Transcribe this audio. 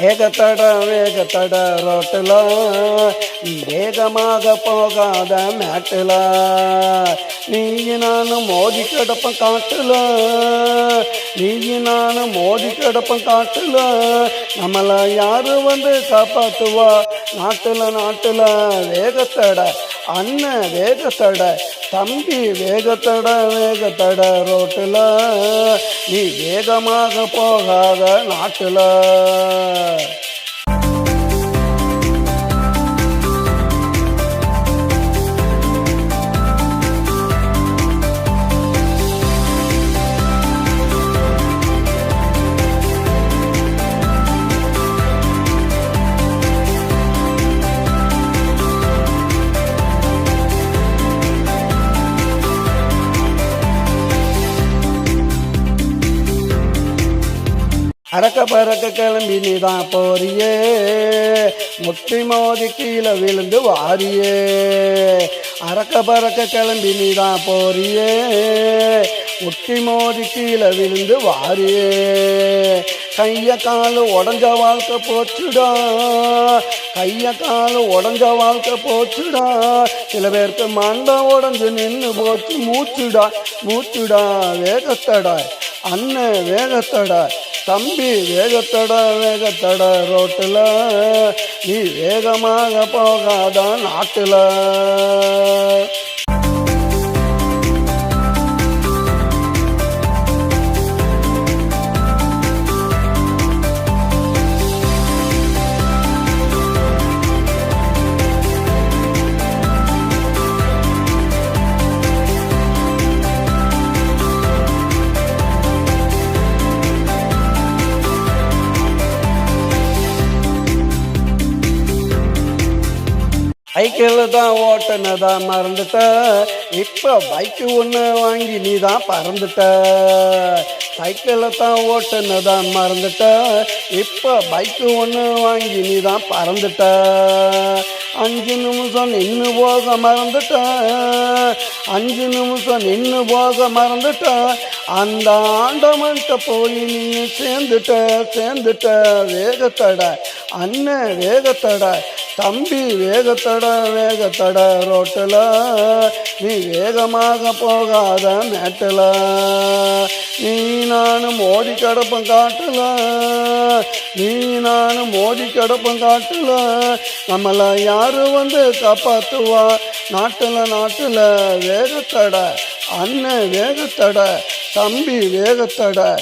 வேக தட வேக தட ரோட்டில். நீ வேகமாக போகாத மேட்டில். நீ நானும் மோதி கிடப்பம் காட்டில். நீ நானும் மோதி கிடப்பம் காட்டில். நம்மளை யாரு வந்து காப்பாத்துவா? நாட்டில் நாட்டுல. வேகத்தட அண்ணன் வேகத்தட. தம்பி வேகத்தட வேகத்தட ரோட்டில். நீ வேகமாக போகாத நாட்டில். அறக்க பறக்க கிளம்பி நீ தான் போறியே. முட்டி மோதி கீழே விழுந்து வாரியே. அறக்க பறக்க கிளம்பி நீ தான் போறியே. முட்டி மோதி கீழே விழுந்து வாரியே. கைய காலு உடஞ்ச வாழ்க்கை போச்சுடா. கைய காலு உடஞ்ச வாழ்க்கை போச்சுடா. சில பேருக்கு மண்டை உடஞ்சு நின்று போச்சு. மூச்சுடா மூச்சுடா வேகத்தடா. அண்ணன் வேகத்தடா. தம்பி வேகத்தட வேகத்தட ரோட்டில். நீ வேகமாக போகாத நாட்டில். சைக்கிள் தான் ஓட்டுனதா மறந்துட்ட. இப்போ பைக்கு ஒன்று வாங்கி நீ தான் பறந்துட்ட. சைக்கிளை தான் ஓட்டுனதா மறந்துட்ட. இப்போ பைக்கு ஒன்று வாங்கி நீ தான் பறந்துட்ட. அஞ்சு நிமிஷம் நின்று போக மறந்துட்ட. அஞ்சு நிமிஷம் நின்று போக மறந்துட்ட. அந்த ஆண்டவன்கிட்ட போய் நீ சேர்ந்துட்ட சேர்ந்துட்ட. வேகத்தட அண்ணன் வேகத்தட. தம்பி வேகத்தட வேகத்தட ரோட்டில். நீ வேகமாக போகாத மேட்டில். நீ நானும் மோதி கிடப்பேன் காட்டல. நீ நானும் மோதி கிடப்பேன் காட்டுல. நம்மளை யார் வந்து காப்பாற்றுவா நாட்டில் நாட்டில் வேகத்தட அண்ணன் வேகத்தட தம்பி வேகத்தட.